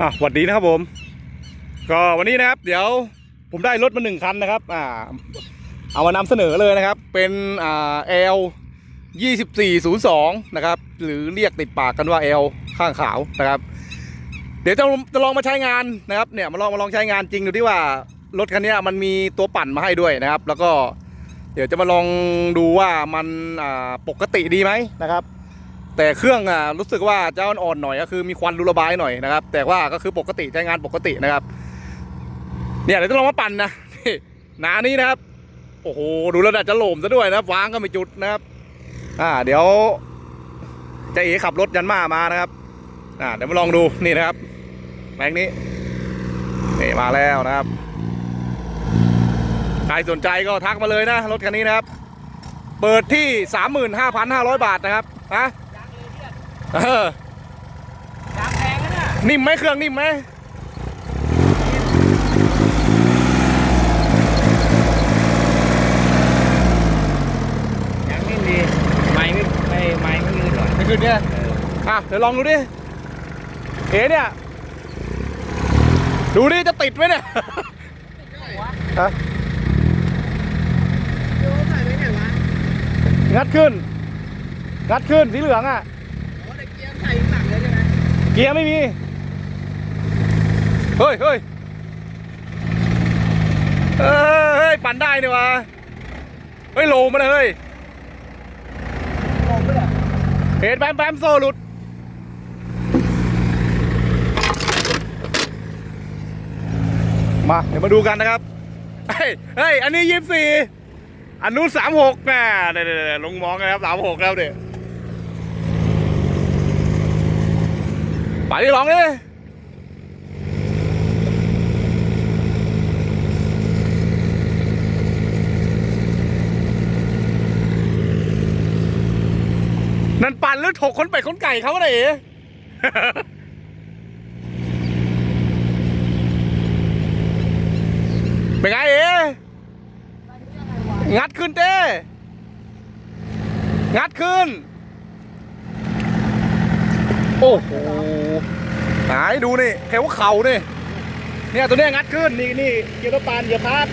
อะสวัสดีนะครับผม ก็วันนี้นะครับ เดี๋ยวผมได้รถมาหนึ่งคันนะครับ อ่า เอามานำเสนอเลยนะครับ เป็นอ่า L 2402นย์สองนะครับ หรือเรียกติดปากกันว่า L ข้างขาวนะครับ เดี๋ยวจะจะลองมาใช้งานนะครับ เนี่ยมาลองมาลองใช้งานจริงดูที่ว่ารถคันนี้มันมีตัวปั่นมาให้ด้วยนะครับ แล้วก็เดี๋ยวจะมาลองดูว่ามันอ่าปกติดีไหมนะครับ แต่เครื่องอะรู้สึกว่าจะอ่อนๆหน่อยก็คือมีควันรูระบายหน่อยนะครับ แต่ว่าก็คือปกติใช้งานปกตินะครับ เนี่ยเดี๋ยวจะลองมาปั่นนะหนานี้นะครับ โอ้โหดูแล้วน่าจะโหลมซะด้วยนะครับวางก็ไม่จุดนะครับ อ่า เดี๋ยวจะเอ๋ขับรถยันมามานะครับ อ่า เดี๋ยวมาลองดูนี่นะครับแบงค์นี้นี่มาแล้วนะครับใครสนใจก็ทักมาเลยนะรถคันนี้นะครับ เปิดที่ 35,500 บาทนะครับนะ เลยเนี่ยเออยางแพงนะเนี่ยนิ่มไหมเครื่องนิ่มไหมยางนิ่มดีไม่ไม่ไม่ไม่ไม่ยืดหน่อยไม่ขึ้นเนี่ยอะเดี๋ยวลองดูดิเอ๋เนี่ย ดูดิจะติดไหมเนี่ยฮะโยมใส่ไว้ไหนวะงัดขึ้น งัดขึ้นสีเหลืองอะ เกียร์ไม่มี เฮ้ยเฮ้ยเฮ้ย ปั่นได้นี่วะ เฮ้ย โลมาเลยเฮ้ยเห็นแบมแบมโซหลุด มา เดี๋ยวมาดูกันนะครับ เฮ้ย เฮ้ย อันนี้ยี่สิบสี่อันนู้นสามหกน่ะเดี๋ยวๆๆลงมองกันครับสามหกแล้วเดี๋ยว ไปที่ลองดินั่นปั่นหรือถกคนเป็ดคนไก่เขาไหนเป็นไงเอ๋งัดขึ้นเต้งัดขึ้น โอ้โหไหนดูนี่แถวเข่านี่เนี่ยตัวนี้งัดขึ้นนี่นี่เกียร์ตัวปานเหยียบพาร์ท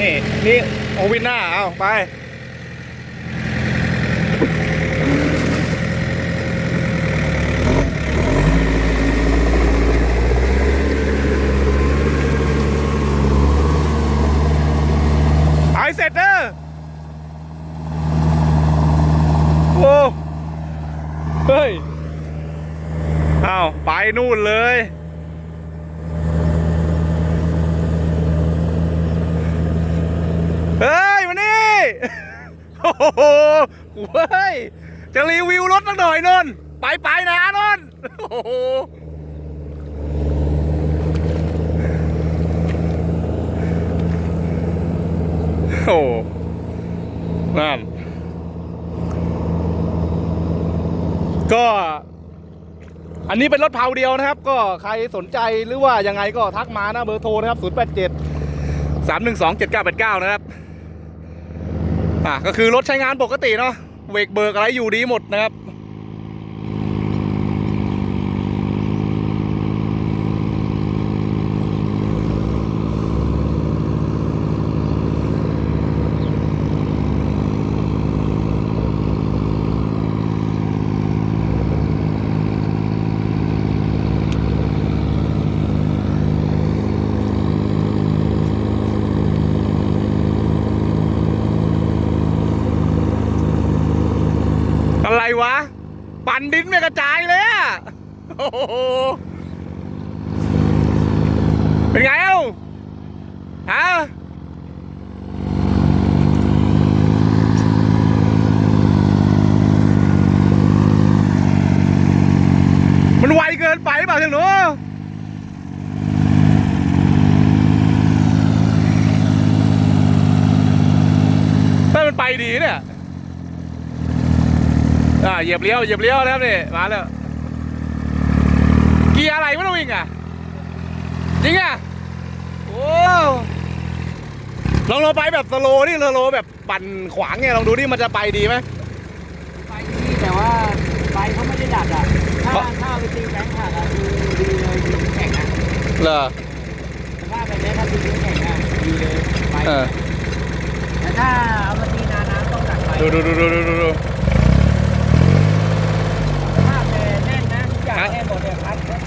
นี่นี่โอวินหน้าเอาไป หายเสร็จเด้อโอ้เฮ้ยอ้าวไป นู่นเลย เฮ้ยมานี่โอ้โหเฮ้ย จะรีวิวรถสักหน่อยนนไปไปนะนนโอ้โหโอ้นั่นก็ อันนี้เป็นรถเผาเดียวนะครับ ก็ใครสนใจหรือว่ายังไงก็ทักมานะเบอร์โทรนะครับ0 8 7 3 1 2 7 9 8 9 นะครับ อะก็คือรถใช้งานปกติเนาะเวกเบิกอะไรอยู่ดีหมดนะครับ วะ ปั่นดินไม่กระจายเลยอะโอ้โหเป็นไงเอ้าฮะมันไวเกินไปเปล่าจังหนูถ้ามันไปดีเนี่ย อ่า เหยียบเลี้ยวเหยียบเลี้ยวแล้วนี่มาแล้วเกียร์อะไรไม่ต้องวิ่งอะจริงอะโอ้ลองลองไปแบบสโลว์นี่สโลว์แบบปั่นขวางเนี่ยลองดูดิมันจะไปดีไหมไปที่แต่ว่าไฟเขาไม่ได้ดับอะถ้าถ้าไปตีแบงค์ขาดอะคือดีเลยดีแพเหรอสภาพแบบนี้ถ้าตีแข็งอะดีเลยไปเออแต่ถ้าเอามาตีนาน้ำต้องดัดไปดูดูดูดูดูดูดู สภาพแต่แน่นนะทุกอย่างแน่นหมด เนี่ยครับแน่น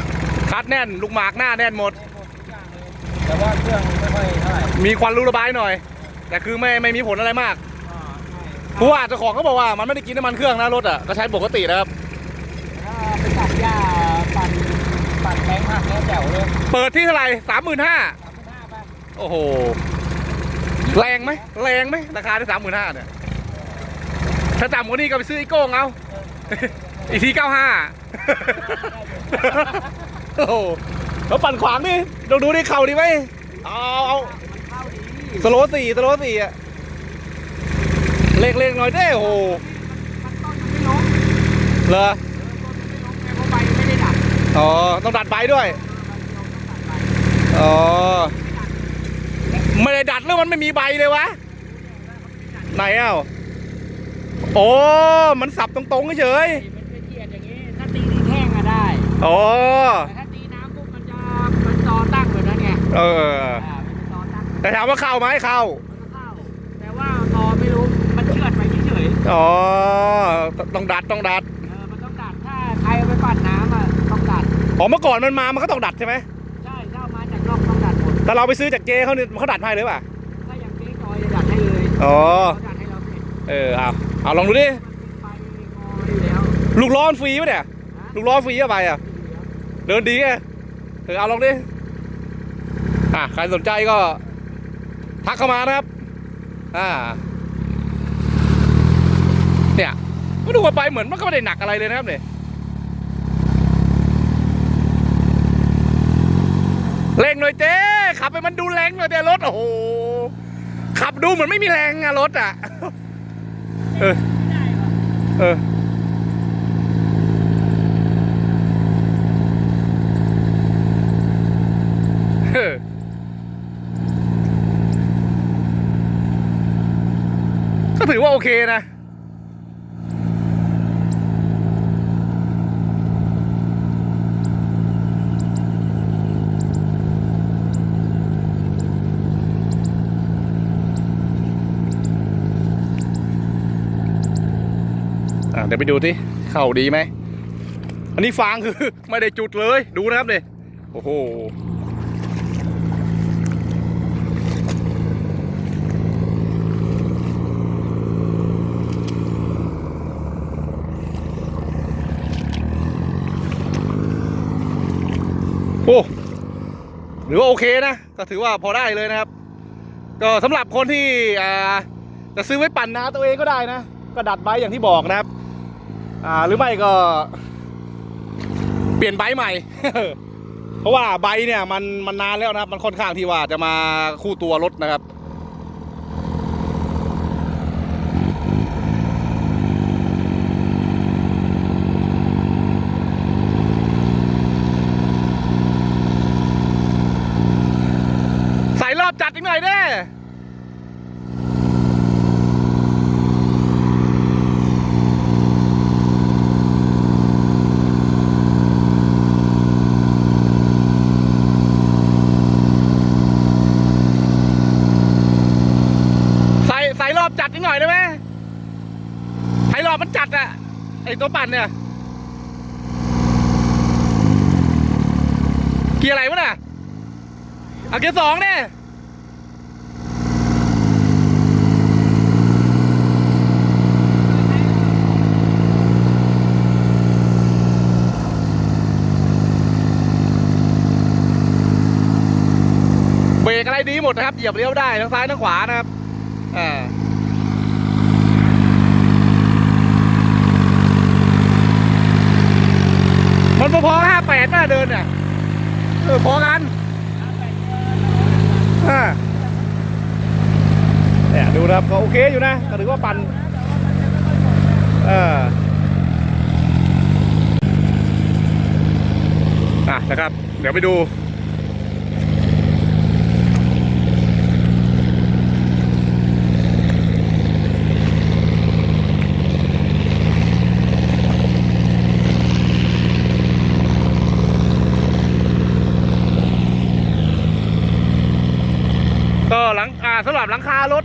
คัดแน่น ลูกหมากหน้าแน่นหมดหมดทุกอย่างเลยแต่ว่าเครื่องไม่ค่อยเท่าไหร่มีควันรูระบายหน่อย แต่คือไม่ไม่มีผลอะไรมากอ่าใช่เพราะว่าเจ้าของเขาบอกว่ามันไม่ได้กินน้ำมันเครื่องนะรถอะก็ใช้ปกตินะครับถ้าไปตัดหญ้าปั่นปั่นแป้งผักแล้วแจ๋วเลยเปิดที่เท่าไหร่สามหมื่นห้าสามพันห้าป่ะโอ้โห แรงไหมแรงไหมราคาได้สามหมื่นห้าเนี่ย ถ้าต่ำกว่านี้ก็ไปซื้ออีโก้งเอา อีกทีเก้าห้าโอ้โหแล้วปั่นขวางนี่ดูดูดิเข่าดีไหมเอาเอาสโลว์สี่สโลว์สี่อะเล็กเล็กหน่อยเด้โอ้โหมันต้นมันไม่ล้มเหรอะอ๋อต้องดัดใบด้วยอ๋อไม่ได้ดัดหรือมันไม่มีใบเลยวะไหนเอ้า โอ้มันสับตรงๆเฉยมันเป็นเทียดอย่างนี้ ถ้าตีดีแข้งอะได้ๆอ๋อแต่ถ้าตีน้ำปุ๊บมันจะมันจอตั้งแบบนั้นไงเอออ่ามันจะจอตั้งแต่ถามว่าเข้าไหมเข้ามันก็เข้า แต่ว่าตอไม่รู้ มันเชือดไปเฉยอ๋อต้องดัดต้องดัดๆเออ มันต้องดัด ถ้าใครเอาไปปั่นน้ำอะต้องดัด อ๋อเมื่อก่อนมันมามันก็ต้องดัดใช่ไหมใช่ถ้าเอามาจากนอกต้องดัดหมด แต่เราไปซื้อจากเจเขาเนี่ยเขาดัดให้เลยป่ะถ้าอย่างเจ๊จอยจะดัดให้เลยอ๋อ เขาดัดให้เราเสร็จเออเอา เอาลองดูดิลูกล้อนฟรีปะเนี่ยลูกล้อฟรีอะไปอะเดินดีไงเออเอาลองดิอะใครสนใจก็ ทักเข้ามานะครับ อ่า เนี่ยก็ดูไปเหมือนมันก็ไม่ได้หนักอะไรเลยนะครับเนี่ยเร่งหน่อยเจ๊ขับไปมันดูแรงหน่อยเจ๊รถโอ้โหขับดูเหมือนไม่มีแรงอะรถอะ เออเออ เออก็ถือว่าโอเคนะ เดี๋ยวไปดูที่เข่าดีไหม อันนี้ฟางคือ ไม่ได้จุดเลย ดูนะครับเนี่ยโอ้โห โอ้หรือว่าโอเคนะ ก็ถือว่าพอได้เลยนะครับ ก็สำหรับคนที่จะซื้อไว้ปั่นนาตัวเองก็ได้นะ ก็ดัดใบอย่างที่บอกนะครับ อ่าหรือไม่ก็ เปลี่ยนใบใหม่ เพราะว่าใบเนี่ย มันมันนานแล้วนะครับ มันค่อนข้างที่ว่าจะมาคู่ตัวรถนะครับใส่รอบจัดอีกหน่อยเด้ ใส่ใส่รอบจัดนิดหน่อยได้ไหมให้รอบมันจัดอะไอ ตัวปั่นเนี่ย เกียร์อะไรวะน่ะเอาเกียร์สองเนี่ยเบรกอะไรดีหมดนะครับ เหยียบเลี้ยวได้ทั้งซ้ายทั้งขวานะครับ อ่า มันพอๆห้าแปดน่าเดินเนี่ยเออพอกันอ่าเนี่ยดูนะครับก็โอเคอยู่นะก็ถือว่าปันเอออะนะครับ เดี๋ยวไปดู สำหรับหลังคารถ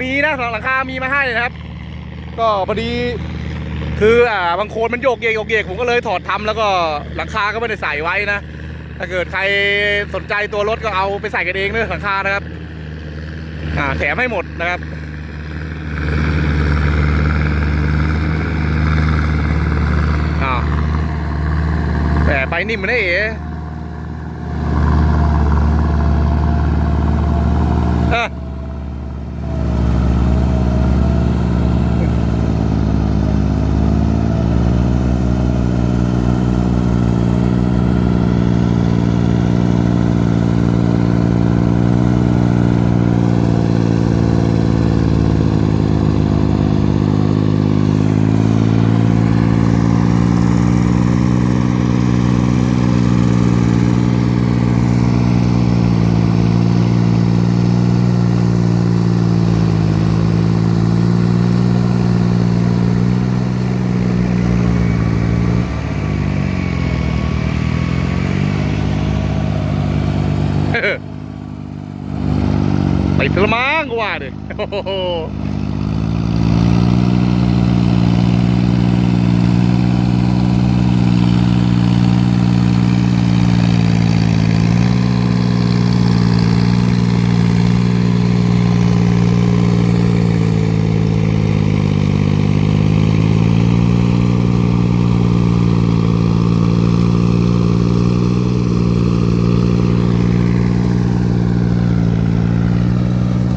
มีนะสำหรับหลังคามีมาให้นะครับ ก็พอดีคืออ่าบางโคนมันโยกเยกโยกเยกผมก็เลยถอดทำแล้วก็หลังคาก็ไม่ได้ใส่ไว้นะถ้าเกิดใครสนใจตัวรถก็เอาไปใส่กันเองเนอะหลังคานะครับอ่าแถมให้หมดนะครับอ้าแต่ไปนิ่มมันได้เอ๋อ ไปเถอะมั้งกูว่าดิโอ้โห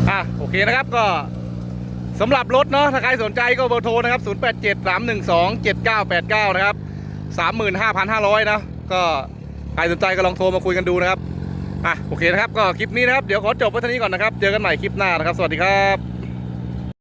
อะโอเคนะครับ ก็สำหรับรถเนาะถ้าใครสนใจก็เบอร์โทรนะครับ 087 312 7989 นะครับ 35,500 นะ ก็ใครสนใจก็ลองโทรมาคุยกันดูนะครับอะโอเคนะครับ ก็คลิปนี้นะครับ เดี๋ยวขอจบไว้เท่านี้ก่อนนะครับ เจอกันใหม่คลิปหน้านะครับ สวัสดีครับ